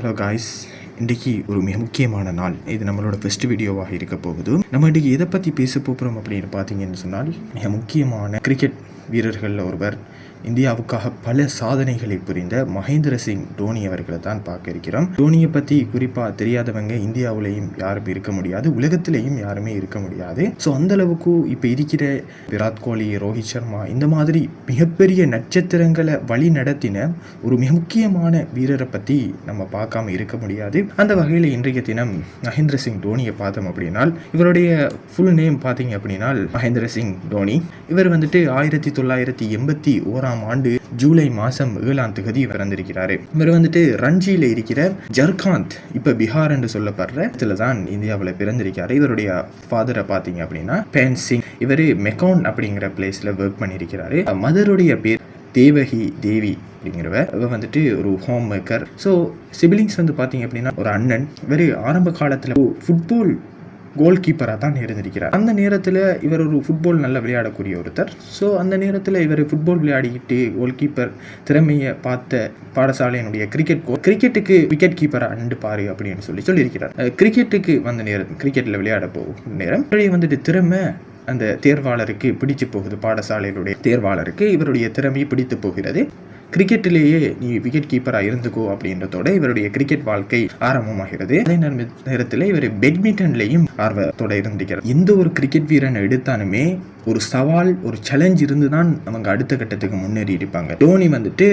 Hello guys இன்றைக்கி ஒரு மிக முக்கியமான நாள். இது நம்மளோட ஃபஸ்ட் வீடியோவாக இருக்க போகுது. நம்ம இன்றைக்கி எதை பற்றி பேச போகிறோம் அப்படின்னு பார்த்தீங்கன்னு சொன்னால் மிக முக்கியமான கிரிக்கெட் வீரர்களில் ஒருவர். இந்தியாவுக்காக பல சாதனைகளை புரிந்த மகேந்திர சிங் தோனி அவர்களை தான் பார்க்க இருக்கிறோம். தோனியை பற்றி குறிப்பாக தெரியாதவங்க இந்தியாவிலையும் யாரும் இருக்க முடியாது உலகத்திலையும் யாருமே இருக்க முடியாது. ஸோ அந்த அளவுக்கு இப்போ இருக்கிற விராட் கோலி ரோஹித் சர்மா இந்த மாதிரி மிகப்பெரிய நட்சத்திரங்களை வழி நடத்தின ஒரு மிக முக்கியமான வீரரை பற்றி நம்ம பார்க்காம இருக்க முடியாது. அந்த வகையில் இன்றைய தினம் மகேந்திர சிங் தோனியை பார்த்தோம் அப்படின்னால் இவருடைய ஃபுல் நேம் பார்த்தீங்க அப்படின்னால் மகேந்திர சிங் தோனி. இவர் வந்துட்டு ஆயிரத்தி ஆயிரத்தி தொள்ளாயிரத்தி எண்பத்தி ஓராம் ஆண்டு ஜூலை மாதம் ஏழாம் தேதி பிறந்திருக்கிறாரு இவர் வந்துட்டு ரஞ்சியில் இருக்கிற ஜர்காந்த் இப்போ பீகார் என்று சொல்லப்படுற இடத்துல தான் இந்தியாவில் பிறந்திருக்காரு. இவருடைய ஃபாதரை பார்த்தீங்க அப்படின்னா பேன் சிங் இவர் மெக்கான் அப்படிங்கிற பிளேஸில் ஒர்க் பண்ணியிருக்கிறாரு மதருடைய பேர் தேவகி தேவி அப்படிங்கிறவர். இவர் வந்துட்டு ஒரு ஹோம் மேக்கர் ஸோ சிபிலிங்ஸ் வந்து பார்த்தீங்க அப்படின்னா ஒரு அண்ணன். வெறும் ஆரம்ப காலத்தில் ஃபுட்பால் கோல் கீப்பராக தான் இருந்திருக்கிறார் அந்த நேரத்தில் இவர் ஒரு ஃபுட்பால் நல்லா விளையாடக்கூடிய ஒருத்தர். ஸோ அந்த நேரத்தில் இவர் ஃபுட்பால் விளையாடிக்கிட்டு கோல் கீப்பர் திறமையை பார்த்த பாடசாலையினுடைய கிரிக்கெட் கோ கிரிக்கெட்டுக்கு விக்கெட் கீப்பராக அண்டு பாரு அப்படின்னு சொல்லி சொல்லியிருக்கிறார். கிரிக்கெட்டுக்கு வந்த நேரம் கிரிக்கெட்டில் விளையாட போகும் நேரம் வந்துட்டு திறமை அந்த தேர்வாளருக்கு பிடிச்சு போகுது. பாடசாலையினுடைய தேர்வாளருக்கு இவருடைய திறமை பிடித்து போகிறது. கிரிக்கெட்டிலேயே நீ விக்கெட் கீப்பராக இருந்துக்கோ அப்படின்றதோட இவருடைய கிரிக்கெட் வாழ்க்கை ஆரம்பமாகிறது. அதே நேரத்தில் இவர் பேட்மிண்டன்லையும் ஆர்வத்தோட இருந்திருக்கிறார். எந்த ஒரு கிரிக்கெட் வீரனை எடுத்தாலுமே ஒரு சவால் ஒரு சேலஞ்ச் இருந்து தான் அவங்க அடுத்த கட்டத்துக்கு முன்னேறி இருப்பாங்க. தோனி வந்துட்டு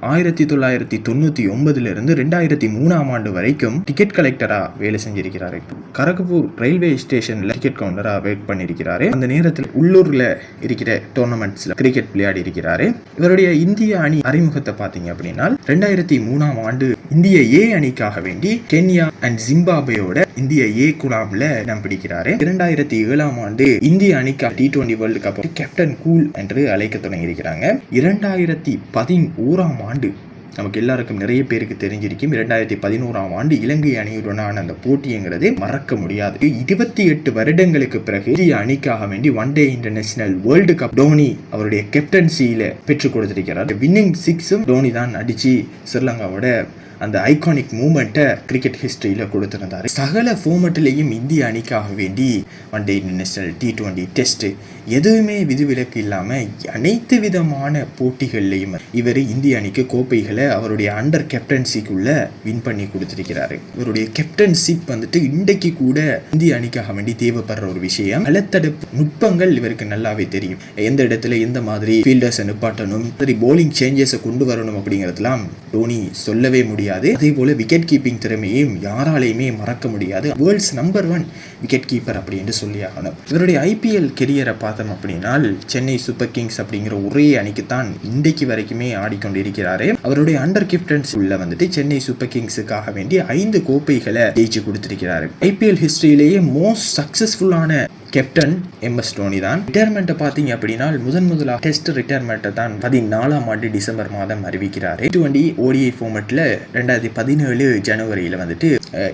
ஆயிரத்தி தொள்ளாயிரத்தி தொண்ணூற்றி ஒன்பதுலேருந்து ரெண்டாயிரத்தி மூணாம் ஆண்டு வரைக்கும் டிக்கெட் கலெக்டராக வேலை செஞ்சிருக்கிறாரு. கரகப்பூர் ரயில்வே ஸ்டேஷனில் டிக்கெட் கவுண்டராக வெயிட் பண்ணியிருக்கிறாரு அந்த நேரத்தில் உள்ளூரில் இருக்கிற டோர்னமெண்ட்ஸில் கிரிக்கெட் விளையாடி இருக்கிறாரு. இவருடைய இந்திய அணி அறிமுகத்தை பார்த்தீங்க அப்படின்னா ரெண்டாயிரத்தி மூணாம் ஆண்டு இந்திய ஏ அணிக்காக வேண்டி கென்யா அண்ட் ஜிம்பாபேயோட இந்திய ஏ குழாம்ல இடம் பிடிக்கிறாரு. இரண்டாயிரத்தி ஏழாம் ஆண்டு இந்திய அணிக்கு T twenty world cup captain cool என்று அழைக்க தொடங்கியிருக்கிறாங்க. இரண்டாயிரத்தி பதினோராம் ஆண்டு. நமக்கு எல்லாருக்கும் நிறைய பேருக்கு தெரிஞ்சிருக்கும். இரண்டாயிரத்தி பதினோராம் ஆண்டு இலங்கை அணியுடனான அந்த போட்டிங்கிறது மறக்க முடியாது. இருபத்தி எட்டு வருடங்களுக்கு பிறகு இந்திய அணிக்காக வேண்டி one day international world cup Dhoni அவருடைய கேப்டன்சியில பெற்றுக் கொடுத்திருக்கிறார். வின்னிங் சிக்ஸும் தோனி தான் அடிச்சு ஸ்ரீலங்காவோட அந்த ஐகானிக் மூமெண்ட்டை கிரிக்கெட் ஹிஸ்டரியில் கொடுத்துருந்தார். சகல ஃபார்மெட்லேயும் இந்திய அணிக்காக வேண்டி one day international T twenty test எதுவுமே விதிவிலக்கு இல்லாமல் அனைத்து விதமான போட்டிகள்லையும் இவர் இந்திய அணிக்கு கோப்பைகளை அவருடைய அண்டர் கேப்டன்சிக்குள்ள வின் பண்ணி கொடுத்துருக்கிறாரு. இவருடைய கேப்டன்ஷிப் வந்துட்டு இன்றைக்கு கூட இந்திய அணிக்காக வேண்டி தேவைப்படுற ஒரு விஷயம். பலத்தடுப்பு நுட்பங்கள் இவருக்கு நல்லாவே தெரியும். எந்த இடத்துல எந்த மாதிரி ஃபீல்டர்ஸை நிப்பாட்டணும் சரி போலிங் சேஞ்சஸை கொண்டு வரணும் அப்படிங்கிறதுலாம் டோனி சொல்லவே முடியாது. அதே போல விக்கெட் கீப்பிங் திறமையையும் யாராலையுமே மறக்க முடியாது. World's number one wicket keeper அப்படின்னு சொல்லி ஆகணும். இவருடைய ஐபிஎல் கெரியரை பார்த்தோம் அப்படின்னா சென்னை சூப்பர் கிங்ஸ் அப்படிங்கிற ஒரே அணிக்கு தான் இன்றைக்கு வரைக்குமே ஆடிக்கொண்டிருக்கிறாரு. அவருடைய அண்டர் கிப்டன்ஸ் உள்ள வந்துட்டு சென்னை சூப்பர் கிங்ஸுக்காக வேண்டி ஐந்து கோப்பைகளை ஜெயிச்சு கொடுத்திருக்கிறாரு. ஐபிஎல் ஹிஸ்டரியிலேயே மோஸ்ட் சக்சஸ்ஃபுல்லான கேப்டன் எம் எஸ் தோனி தான். ரிட்டையர்மெண்ட்டை பார்த்தீங்க அப்படின்னா முதன் முதலாக டெஸ்ட் ரிட்டையர்மெண்ட்டை தான் பதினாலாம் ஆண்டு டிசம்பர் மாதம் அறிவிக்கிறார். டுவெண்ட்டி ஓடிஐ ஃபார்மெட்டில் ரெண்டாயிரத்தி பதினேழு ஜனவரியில் வந்துட்டு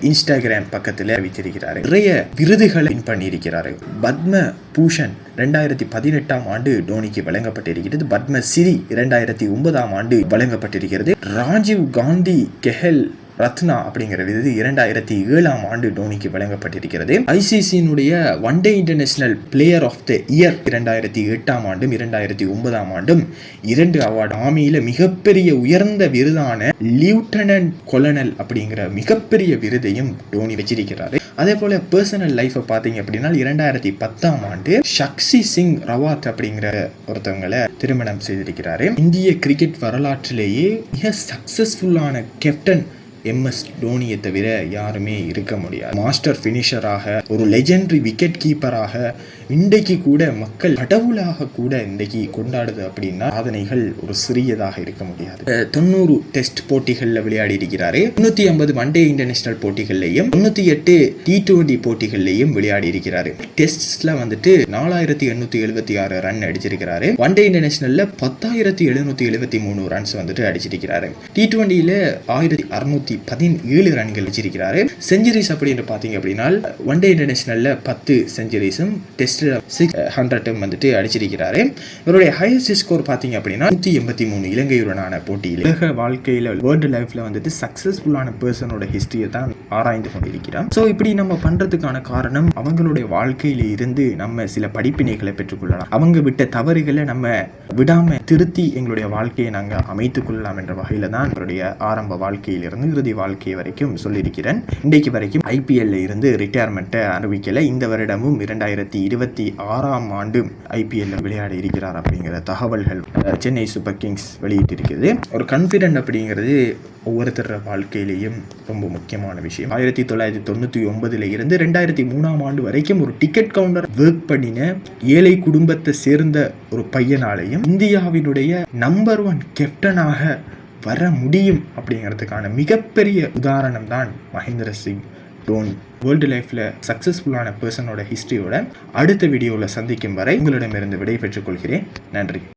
இன்ஸ்டாகிராம் பக்கத்தில் அறிவித்திருக்கிறார். நிறைய விருதுகளை வின் பண்ணியிருக்கிறார். பத்ம பூஷன் ரெண்டாயிரத்தி பதினெட்டாம் ஆண்டு டோனிக்கு வழங்கப்பட்டிருக்கிறது. பத்மஸ்ரீ இரண்டாயிரத்தி ஒன்பதாம் ஆண்டு வழங்கப்பட்டிருக்கிறது. ராஜீவ் காந்தி கெஹல் ரத்னா அப்படிங்கிற விருது இரண்டாயிரத்தி ஏழாம் ஆண்டு டோனிக்கு வழங்கப்பட்டிருக்கிறது. ஐசிசியினுடைய one day international player of the year இரண்டாயிரத்தி எட்டாம் ஆண்டும் இரண்டாயிரத்தி ஒன்பதாம் ஆண்டும் இரண்டு அவார்டு ஆமியில் மிகப்பெரிய உயர்ந்த விருதான லியூட்டனன்ட் கொலனல் அப்படிங்கிற மிகப்பெரிய விருதையும் டோனி வச்சிருக்கிறாரு. அதே போல பர்சனல் லைஃப்பை பார்த்தீங்க அப்படின்னா இரண்டாயிரத்தி பத்தாம் ஆண்டு ஷக்சி சிங் ரவாத் அப்படிங்கிற ஒருத்தவங்களை திருமணம் செய்திருக்கிறாரு. இந்திய கிரிக்கெட் வரலாற்றிலேயே மிக சக்சஸ்ஃபுல்லான கேப்டன் எம்எஸ் டோனியை தவிர யாருமே இருக்க முடியாது. மாஸ்டர் ஃபினிஷராக ஒரு லெஜெண்டரி விக்கெட் கீப்பராக இன்றைக்கு கூட மக்கள் கடவுளாக கூட இன்றைக்கு கொண்டாடுது அப்படின்னா சாதனைகள் ஒரு சிறியதாக இருக்க முடியாது. தொண்ணூறு டெஸ்ட் போட்டிகளில் விளையாடி இருக்கிறாரு முன்னூத்தி ஐம்பது மண்டே இன்டர்நேஷனல் போட்டிகள்லையும் தொண்ணூத்தி எட்டு டி டுவெண்டி போட்டிகள்லையும் விளையாடி இருக்கிறாரு டெஸ்ட்ல வந்துட்டு நாலாயிரத்தி எண்ணூத்தி எழுபத்தி ஆறு ரன் அடிச்சிருக்கிறாரு. ஒன் டே இன்டர்நேஷனல்ல பத்தாயிரத்தி எழுநூத்தி எழுபத்தி மூணு ரன்ஸ் வந்துட்டு அடிச்சிருக்கிறாரு. டி டுவெண்ட்டியில ஆயிரத்தி அறுநூத்தி இருநூற்றி பதினேழு ரன்கள் வச்சிருக்கிறாரு. செஞ்சுரிஸ் அப்படின்னு பார்த்தீங்க அப்படின்னா ஒன் டே இன்டர்நேஷனலில் பத்து செஞ்சுரிஸும் டெஸ்ட்டில் சிக்ஸ் ஹண்ட்ரட்டும் வந்துட்டு அடிச்சிருக்கிறாரு. இவருடைய ஹையஸ்ட் ஸ்கோர் பார்த்தீங்க அப்படின்னா நூற்றி எண்பத்தி மூணு இலங்கையுடனான போட்டியில். உலக வாழ்க்கையில் வேர்ல்டு லைஃப்பில் வந்துட்டு சக்ஸஸ்ஃபுல்லான பர்சனோட ஹிஸ்ட்ரியை தான் ஆராய்ந்து கொண்டிருக்கிறார். ஸோ இப்படி நம்ம பண்ணுறதுக்கான காரணம் அவங்களுடைய வாழ்க்கையில இருந்து நம்ம சில படிப்பினைகளை பெற்றுக்கொள்ளலாம். அவங்க விட்ட தவறுகளை நம்ம விடாம திருத்தி எங்களுடைய வாழ்க்கையை நாங்கள் அமைத்துக் கொள்ளலாம் என்ற வகையில தான் அவருடைய ஆரம்ப வாழ்க்கையிலிருந்து இறுதி வாழ்க்கை வரைக்கும் சொல்லியிருக்கிறேன். இன்றைக்கு வரைக்கும் ஐபிஎல்ல இருந்து ரிட்டையர்மெண்ட்டை அறிவிக்கலை இந்த வருடமும் இரண்டாயிரத்தி இருபத்தி ஆறாம் ஆண்டு ஐபிஎல்ல விளையாட இருக்கிறார் அப்படிங்கிற தகவல்கள் சென்னை சூப்பர் கிங்ஸ் வெளியிட்டிருக்குது ஒரு கன்ஃபிடென்ட் அப்படிங்கிறது ஒவ்வொருத்தர் வாழ்க்கையிலேயும் ரொம்ப முக்கியமான விஷயம். ஆயிரத்தி தொள்ளாயிரத்தி தொண்ணூற்றி ஒன்பதுல இருந்து ரெண்டாயிரத்தி மூணாம் ஆண்டு வரைக்கும் ஒரு டிக்கெட் கவுண்டர் ஒர்க் பண்ணின ஏழை குடும்பத்தை சேர்ந்த ஒரு பையனாலையும் இந்தியாவினுடைய நம்பர் ஒன் கேப்டனாக வர முடியும் அப்படிங்கிறதுக்கான மிகப்பெரிய உதாரணம் தான் மகேந்திர சிங் டோனி வேர்ல்டு லைஃப்பில் சக்ஸஸ்ஃபுல்லான பர்சனோட ஹிஸ்ட்ரியோட அடுத்த வீடியோவில் சந்திக்கும் வரை உங்களிடமிருந்து விடை கொள்கிறேன். நன்றி.